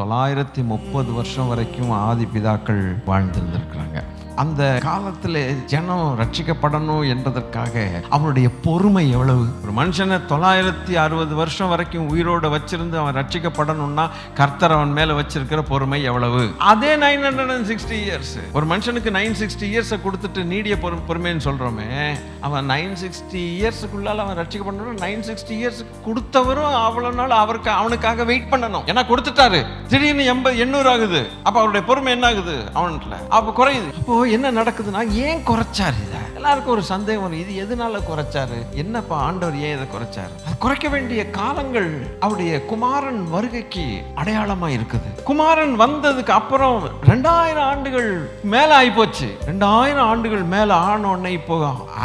தொள்ளாயிரத்தி முப்பது வருஷம் வரைக்கும் ஆதி பிதாக்கள் வாழ்ந்திருந்திருக்கிறாங்க. அந்த காலத்தில் ஜனம் ரட்சிக்கப்படணும் என்பதற்காக அவனுடைய பொறுமை எவ்வளவு? ஒரு மனுஷனை தொள்ளாயிரத்தி அறுபது வருஷம் வரைக்கும் உயிரோடு வச்சிருந்து அவன் ரட்சிக்கப்படணும்னா கர்த்தர் அவன் மேல வச்சிருக்கிற பொறுமை எவ்வளவு? அதே nine hundred and sixty years ஒரு மனுஷனுக்கு நைன் சிக்ஸ்டி இயர்ஸை கொடுத்துட்டு நீடிய பொறு பொறுமைன்னு சொல்றோமே அவன் நைன் சிக்ஸ்டி இயர்ஸுக்குள்ளால அவன் ரட்சிக்கப்படணும் நைன் சிக்ஸ்டி இயர்ஸ் கொடுத்தவரும் அவ்வளவு நாள் அவருக்கு அவனுக்காக வெயிட் பண்ணணும். ஏன்னா கொடுத்துட்டாரு. திடீர்னு எண்பது எண்ணூறு ஆகுது. அப்ப அவருடைய பொறுமை என்ன ஆகுது அவன்கிட்ட அப்ப குறையுது. அப்போ என்ன நடக்குதுன்னா ஏன் குறைச்சாரு இதை? எல்லாருக்கும் ஒரு சந்தேகம் வரும். இது எதனால குறைச்சாரு? என்னப்பா ஆண்டவர் ஏன் இதை குறைச்சாரு? அது குறைக்க வேண்டிய காலங்கள் அவருடைய குமாரன் வருகைக்கு அடையாளமா இருக்குது. குமாரன் வந்ததுக்கு அப்புறம் ரெண்டாயிரம் ஆண்டுகள் மேல ஆயிப்போச்சு. ரெண்டாயிரம் ஆண்டுகள் மேல ஆனோடனே இப்போ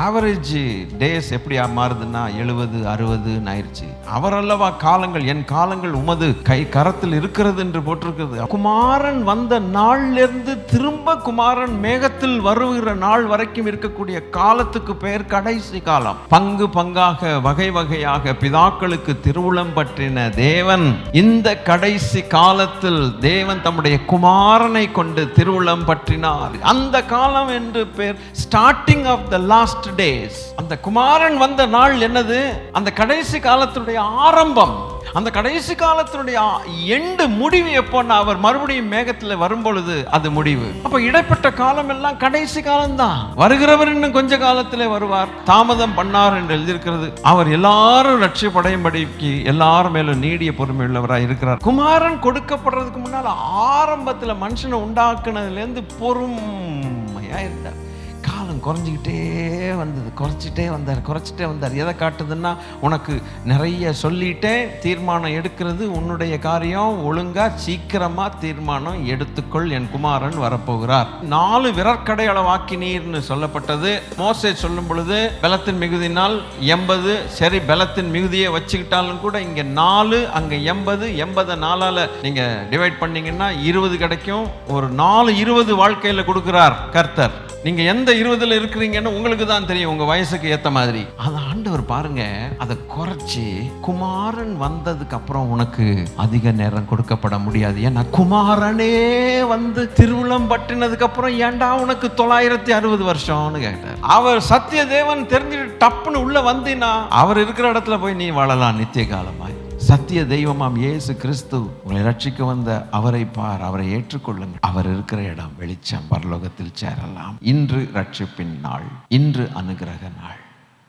ஆவரேஜ் டேஸ் எப்படி மாறுதுன்னா எழுபது அறுபதுன்னு ஆயிடுச்சு அவர் அல்லவா காலங்கள் என் காலங்கள் உமது கை கரத்தில் இருக்கிறது என்று போட்டிருக்கிறது. குமாரன் வந்த நாள்ல இருந்து திரும்ப குமாரன் வேகத்தில் வருகிற நாள் வரைக்கும் இருக்கக்கூடிய காலத்துக்கு பெயர் கடைசி காலம். பங்கு பங்காக வகை வகையாக பிதாக்களுக்கு திருவுளம் பற்றின தேவன் இந்த கடைசி காலத்தில் தேவன் தம்முடைய குமாரனை கொண்டு திருவுளம் பற்றினார். அந்த காலம் என்று பெயர் starting of the last days அந்த குமாரன் வந்த நாள் என்னது? அந்த கடைசி காலத்துடைய ஆரம்பம். அந்த கடைசி காலத்தினுடைய எண்டு முடிவு எப்போன்னா அவர் மறுபடியும் மேகத்தில் வரும்பொழுது அது முடிவு. அப்போ இடைப்பட்ட காலம் எல்லாம் கடைசி காலம்தான். வருகிறவர் இன்னும் கொஞ்ச காலத்தில் வருவார். தாமதம் பண்ணார் என்று எழுதியிருக்கிறது. அவர் எல்லாரும் லட்சியப்படையும்படிக்கு எல்லாரும் மேலும் நீடிய பொறுமை உள்ளவராக இருக்கிறார். குமாரன் கொடுக்கப்படுறதுக்கு முன்னால் ஆரம்பத்தில் மனுஷனை உண்டாக்குனதுலேருந்து பொறுமையாக இருந்தார் காலம் குறைஞ்சிக்கிட்டே வந்தது. குறைச்சிட்டே வந்தார் குறைச்சிட்டே வந்தார். எதை காட்டுதுன்னா உனக்கு நிறைய சொல்லிட்டேன் தீர்மானம் எடுக்கிறது உன்னுடைய காரியம். ஒழுங்கா சீக்கிரமா தீர்மானம் எடுத்துக்கொள் என் குமாரன் வரப்போகிறார். நாலு விரற்கடை அளவாக்கினீர்னு சொல்லப்பட்டது. மோசே சொல்லும் பொழுது பலத்தின் மிகுதினால் எண்பது சரி பலத்தின் மிகுதியை வச்சுக்கிட்டாலும் கூட இங்க நாலு அங்க எண்பது எண்பதை நாலால நீங்க டிவைட் பண்ணீங்கன்னா இருபது கிடைக்கும். ஒரு நாலு இருபது வாழ்க்கையில் கொடுக்கிறார் கர்த்தர். நீங்க எந்த இருபதுல இருக்கிறீங்கன்னு உங்களுக்கு தான் தெரியும் உங்க வயசுக்கு ஏத்த மாதிரி. அதை ஆண்டவர் பாருங்க அதை குறைச்சி குமாரன் வந்ததுக்கு அப்புறம் உனக்கு அதிக நேரம் கொடுக்கப்பட முடியாது. ஏன்னா குமாரனே வந்து திருவிழம் பட்டினதுக்கு அப்புறம் ஏன்டா உனக்கு தொள்ளாயிரத்தி அறுபது வருஷம்னு கேட்டார். அவர் சத்திய தேவன் தெரிஞ்சு டப்புன்னு உள்ள வந்தீன்னா அவர் இருக்கிற இடத்துல போய் நீ வாழலாம் நித்திய காலமாய். சத்திய தெய்வமாம் இயேசு கிறிஸ்து. உங்களை ரட்சிக்க வந்த அவரை பார் அவரை ஏற்றுக்கொள்ளுங்கள். அவர் இருக்கிற இடம் வெளிச்சம் பரலோகத்தில் சேரலாம். இன்று ரட்சிப்பின் நாள் இன்று அனுகிரக நாள்.